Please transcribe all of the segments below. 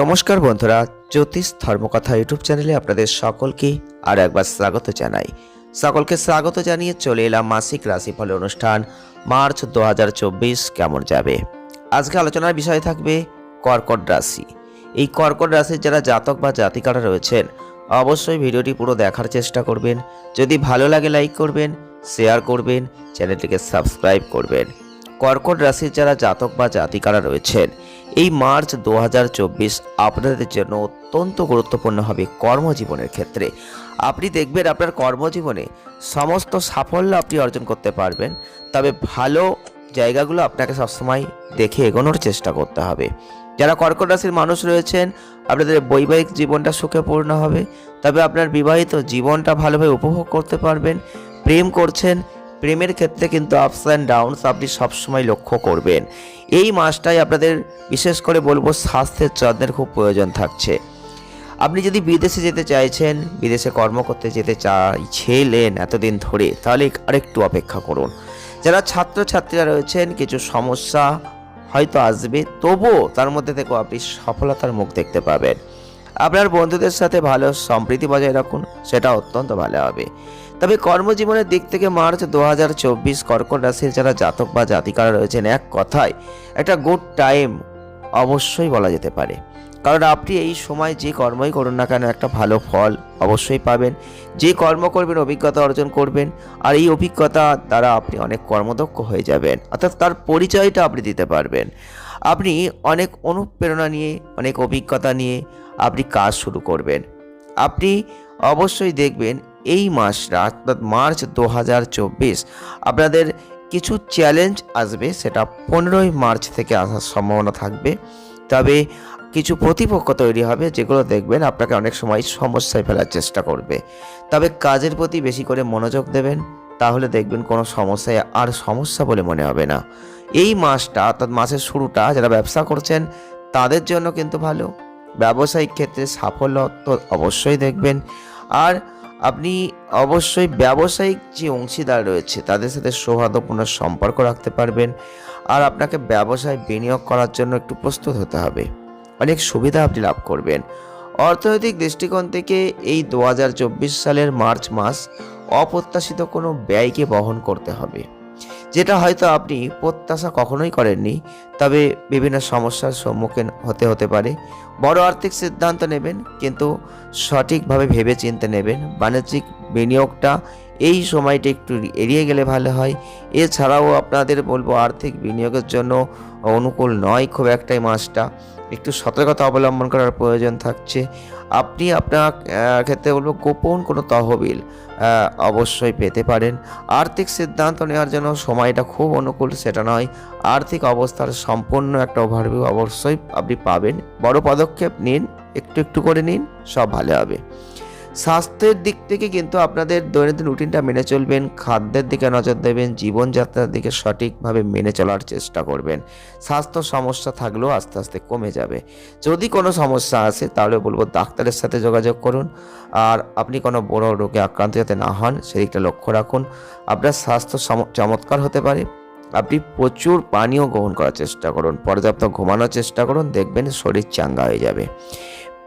নমস্কার বন্ধুরা, জ্যোতিষ ধর্মকথা ইউটিউব চ্যানেলে আপনাদের সকলকে আর একবার স্বাগত জানাই। সকলকে স্বাগত জানিয়ে চলে এলাম মাসিক রাশিফল অনুষ্ঠান, মার্চ দু হাজার চব্বিশ কেমন যাবে? আজকে আলোচনার বিষয় থাকবে কর্কট রাশি। এই কর্কট রাশির যারা জাতক বা জাতিকারা রয়েছেন, অবশ্যই ভিডিওটি পুরো দেখার চেষ্টা করবেন। যদি ভালো লাগে লাইক করবেন, শেয়ার করবেন, চ্যানেলটিকে সাবস্ক্রাইব করবেন। কর্কট রাশির যারা জাতক বা জাতিকারা রয়েছেন, এই মার্চ দু হাজার চব্বিশ আপনাদের জন্য অত্যন্ত গুরুত্বপূর্ণ হবে কর্মজীবনের ক্ষেত্রে। আপনি দেখবেন আপনার কর্মজীবনে সমস্ত সাফল্য আপনি অর্জন করতে পারবেন, তবে ভালো জায়গাগুলো আপনাকে সবসময় দেখে এগোনোর চেষ্টা করতে হবে। যারা কর্কট রাশির মানুষ রয়েছেন, আপনাদের বৈবাহিক জীবনটা সুখে পূর্ণ হবে, তবে আপনার বিবাহিত জীবনটা ভালোভাবে উপভোগ করতে পারবেন, প্রেম করছেন প্রেমের ক্ষেত্রে কিন্তু আপস অ্যান্ড ডাউনস আপনি সবসময় লক্ষ্য করবেন। এই মাসটাই আপনাদের বিশেষ করে বলব স্বাস্থ্যের যত্নের খুব প্রয়োজন থাকছে। আপনি যদি বিদেশে যেতে চাইছেন, বিদেশে কর্ম করতে যেতে চাইছিলেন এতদিন ধরে, তাহলে আরেকটু অপেক্ষা করুন। যারা ছাত্রছাত্রীরা রয়েছেন, কিছু সমস্যা হয়তো আসবে, তবুও তার মধ্যে থেকেও আপনি সফলতার মুখ দেখতে পাবেন। আপনার বন্ধুদের সাথে ভালো সম্প্রীতি বজায় রাখুন, সেটা অত্যন্ত ভালো হবে। তবে কর্মজীবনের দিক থেকে মার্চ দু হাজার চব্বিশ কর্কট রাশির যারা জাতক বা জাতিকারা রয়েছেন, এক কথায় একটা গুড টাইম অবশ্যই বলা যেতে পারে। কারণ আপনি এই সময় যে কর্মই করুন না কেন, একটা ভালো ফল অবশ্যই পাবেন। যে কর্ম করবেন, অভিজ্ঞতা অর্জন করবেন, আর এই অভিজ্ঞতা দ্বারা আপনি অনেক কর্মদক্ষ হয়ে যাবেন। অর্থাৎ তার পরিচয়টা আপনি দিতে পারবেন। আপনি অনেক অনুপ্রেরণা নিয়ে, অনেক অভিজ্ঞতা নিয়ে আপনি কাজ শুরু করবেন। আপনি অবশ্যই দেখবেন এই মাসটা অর্থাৎ মার্চ দু হাজার চব্বিশ, আপনাদের কিছু চ্যালেঞ্জ আসবে, সেটা পনেরোই মার্চ থেকে আসার সম্ভাবনা থাকবে। তবে কিছু প্রতিপক্ষ তৈরি হবে, যেগুলো দেখবেন আপনাকে অনেক সময় সমস্যায় ফেলার চেষ্টা করবে। তবে কাজের প্রতি বেশি করে মনোযোগ দেবেন, তাহলে দেখবেন কোনো সমস্যায় আর সমস্যা বলে মনে হবে না। এই মাসটা, অর্থাৎ মাসের শুরুটা, যারা ব্যবসা করছেন, তাদের জন্য কিন্তু ভালো। ব্যবসায়িক ক্ষেত্রে সাফল্য তো অবশ্যই দেখবেন। আর আপনি অবশ্যই ব্যবসায়িক যে অংশীদার রয়েছে, তাদের সাথে সৌহার্দ্যপূর্ণ সম্পর্ক রাখতে পারবেন। আর আপনাকে ব্যবসায় বিনিয়োগ করার জন্য একটু প্রস্তুত হতে হবে। অনেক সুবিধা আপনি লাভ করবেন। অর্থনৈতিক দৃষ্টিকোণ থেকে এই দু হাজার চব্বিশ সালের মার্চ মাস অপ্রত্যাশিত কোনো ব্যয়কে বহন করতে হবে। যেটা হয়তো আপনি প্রত্যাশা কখনোই করেননি, তবে বিভিন্ন সমস্যার সম্মুখীন হতে হতে পারে। বড় আর্থিক সিদ্ধান্ত নেবেন, কিন্তু সঠিকভাবে ভেবে চিনতে নেবেন। বাণিজ্যিক বিনিয়োগটা এই সময়টা একটু এড়িয়ে গেলে ভালো হয়। এছাড়াও আপনাদের বলব, আর্থিক বিনিয়োগের জন্য অনুকূল নয় খুব একটাই মাসটা। একটু সতর্কতা অবলম্বন করার প্রয়োজন থাকছে। আপনি আপনার ক্ষেত্রে বলব গোপন কোনো তহবিল অবশ্যই পেতে পারেন। আর্থিক সিদ্ধান্ত নেওয়ার জন্য সময়টা খুব অনুকূল, সেটা নয়। আর্থিক অবস্থার সম্পূর্ণ একটা ওভারভিউ অবশ্যই আপনি পাবেন। বড় পদক্ষেপ নিন, একটু একটু করে নিন, সব ভালো হবে। স্বাস্থ্যের দিক থেকে কিন্তু আপনাদের দৈনন্দিন রুটিনটা মেনে চলবেন, খাদ্যের দিকে নজর দেবেন, জীবনযাত্রার দিকে সঠিকভাবে মেনে চলার চেষ্টা করবেন। স্বাস্থ্য সমস্যা থাকলেও আস্তে আস্তে কমে যাবে। যদি কোনো সমস্যা আসে তাহলে বলব ডাক্তারের সাথে যোগাযোগ করুন। আর আপনি কোনো বড় রোগে আক্রান্ত যাতে না হন সেদিকটা লক্ষ্য রাখুন। আপনার স্বাস্থ্য চমৎকার হতে পারে। আপনি প্রচুর পানীয় গ্রহণ করার চেষ্টা করুন। পর্যাপ্ত ঘুমানোর চেষ্টা করুন। দেখবেন শরীর চাঙ্গা হয়ে যাবে।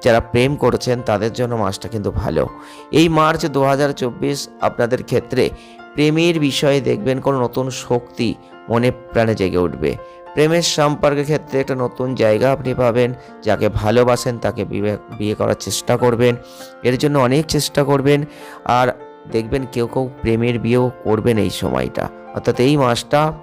যারা প্রেম করছেন, তাদের জন্য মাসটা কিন্তু ভালো। এই মার্চ দু হাজার চব্বিশ আপনাদের ক্ষেত্রে প্রেমের বিষয়ে দেখবেন কোনো নতুন শক্তি মনে প্রাণে জেগে উঠবে। প্রেমের সম্পর্কের ক্ষেত্রে একটা নতুন জায়গা আপনি পাবেন, যাকে ভালোবাসেন, তাকে বিয়ে বিয়ে করার চেষ্টা করবেন, এর জন্য অনেক চেষ্টা করবেন, আর দেখবেন কেউ কেউ প্রেমের বিয়েও করবেন এই সময়টা। অর্থাৎ এই মাসটা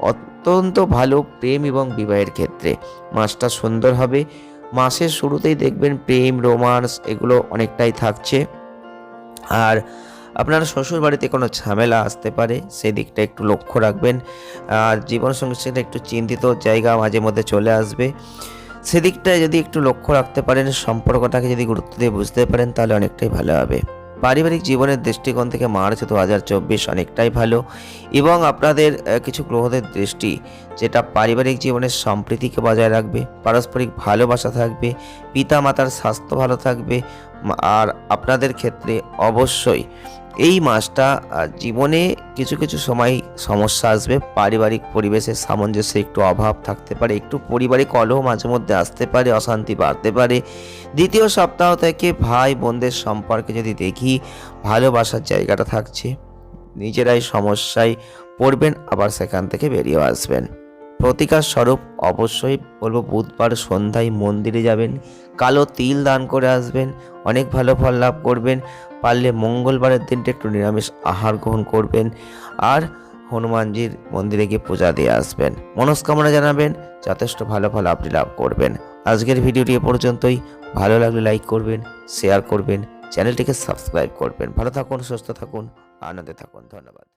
অত্যন্ত ভালো প্রেম এবং বিবাহের ক্ষেত্রে। মাসটা সুন্দর হবে মাসের শুরুতেই দেখবেন প্রেম, রোমান্স এগুলো অনেকটাই থাকছে। আর আপনার শ্বশুর বাড়িতে কোনো ঝামেলা আসতে পারে সেই দিকটা একটু লক্ষ্য রাখবেন। আর জীবন সাথে একটু চিন্তিত জায়গা মাঝে মধ্যে চলে আসবে। সেদিকটায় যদি একটু লক্ষ্য রাখতে পারেন, সম্পর্কটাকে যদি গুরুত্ব দিয়ে বুঝতে পারেন, তাহলে অনেকটাই ভালো হবে। পারিবারিক জীবনের দৃষ্টিকোণ থেকে মার্চ দু হাজার চব্বিশ অনেকটাই ভালো এবং আপনাদের কিছু গ্রহদের দৃষ্টি যেটা পারিবারিক জীবনের সম্প্রীতিকে বজায় রাখবে, পারস্পরিক ভালোবাসা থাকবে পিতা মাতার স্বাস্থ্য ভালো থাকবে আর আপনাদের ক্ষেত্রে অবশ্যই এই মাসটা জীবনে কিছু কিছু সময় সমস্যা আসবে, পারিবারিক পরিবেশের সামঞ্জস্য একটু অভাব থাকতে পারে, একটু পারিবারিক কলহ মাঝে মধ্যে আসতে পারে, অশান্তি বাড়তে পারে। দ্বিতীয় সপ্তাহ থেকে ভাই বোনদের সম্পর্কে যদি দেখি, ভালোবাসার জায়গাটা থাকছে, নিজেরাই সমস্যায় পড়বেন, আবার সেখান থেকে বেরিয়ে আসবেন। প্রতিকার স্বরূপ অবশ্যই বলব, বুধবার সন্ধ্যায় মন্দিরে যাবেন, কালো তিল দান করে আসবেন অনেক ভালো ফল লাভ করবেন। পারলে মঙ্গলবারের দিনটা একটু নিরামিষ আহার গ্রহণ করবেন আর হনুমানজির মন্দিরে গিয়ে পূজা দিয়ে আসবেন। মনস্কামনা জানাবেন, যথেষ্ট ভালো ফল আপনি লাভ করবেন। আজকের ভিডিওটি এ পর্যন্তই। ভালো লাগলে লাইক করবেন শেয়ার করবেন চ্যানেলটিকে সাবস্ক্রাইব করবেন। ভালো থাকুন, সুস্থ থাকুন, আনন্দে থাকুন। ধন্যবাদ।